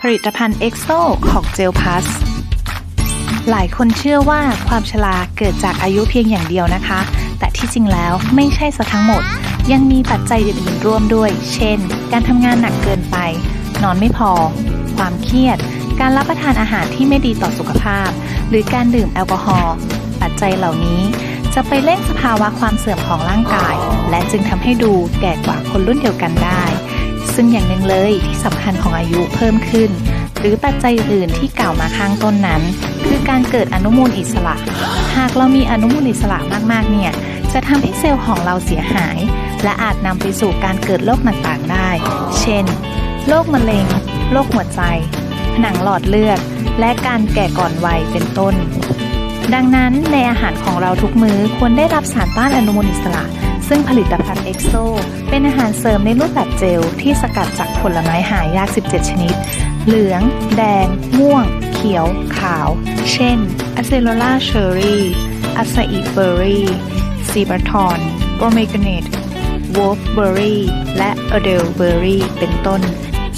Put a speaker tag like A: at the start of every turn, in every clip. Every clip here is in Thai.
A: ผลิตภัณฑ์เอ็กโซของเจลพัสหลายคนเชื่อว่าความชราเกิดจากอายุเพียงอย่างเดียวนะคะ แต่ที่จริงแล้วไม่ใช่ซะทั้งหมด ยังมีปัจจัยอื่นๆร่วมด้วย เช่น การทำงานหนักเกินไป นอนไม่พอ ความเครียด การรับประทานอาหารที่ไม่ดีต่อสุขภาพ หรือการดื่มแอลกอฮอล์ ปัจจัยเหล่านี้ จะไปเร่งสภาวะความเสื่อมของร่างกาย และจึงทำให้ดูแก่กว่าคนรุ่นเดียวกันได้ ซึ่งอย่างหนึ่งเลยที่สำคัญของอายุเพิ่มขึ้น หรือปัจจัยอื่นที่กล่าวมาข้างต้นนั้น คือการเกิดอนุมูลอิสระ หากเรามีอนุมูลอิสระมากๆเนี่ยจะทำให้เซลล์ของเราเสียหาย และอาจนำไปสู่การเกิดโรคต่างๆได้ เช่น โรคมะเร็ง โรคหัวใจ ผนังหลอดเลือด และการแก่ก่อนวัย เป็นต้น ดังนั้นในอาหารของเราทุกมื้อควรได้รับสารต้านอนุมูลอิสระ ซึ่งผลิตภัณฑ์เอ็กโซเป็นอาหารเสริมในรูปแบบเจลที่สกัดจากผลไม้หายาก 17 ชนิด เหลือง แดง ม่วง เขียว ขาว เช่นอะเซโลล่าเชอร์รี่อะซาอิเบอร์รี่ซีบัตอนโปรเมกเนตวอลฟเบอร์รี่และอเดลเบอร์รี่เป็นต้น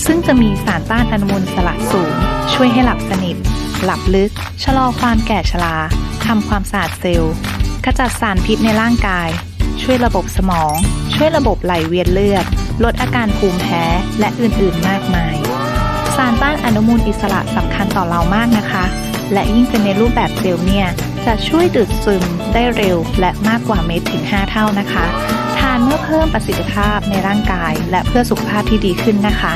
A: ซึ่งจะมีสารต้านอนุมูลอิสระสูง ช่วยให้หลับสนิท หลับลึก ชะลอความแก่ชราทำความสะอาดเซลล์ขจัดสารพิษในร่างกาย ช่วยระบบสมอง ช่วยระบบไหลเวียนเลือด ลดอาการภูมิแพ้ และอื่นๆ มากมาย สารต้านอนุมูลอิสระสำคัญต่อเรามากนะคะ และยิ่งเป็นในรูปแบบเจลเนี่ย จะช่วยดูดซึมได้เร็วและมากกว่าเม็ดถึง 5 เท่านะคะ ทานเมื่อเพิ่มประสิทธิภาพในร่างกาย และเพื่อสุขภาพที่ดีขึ้นนะคะ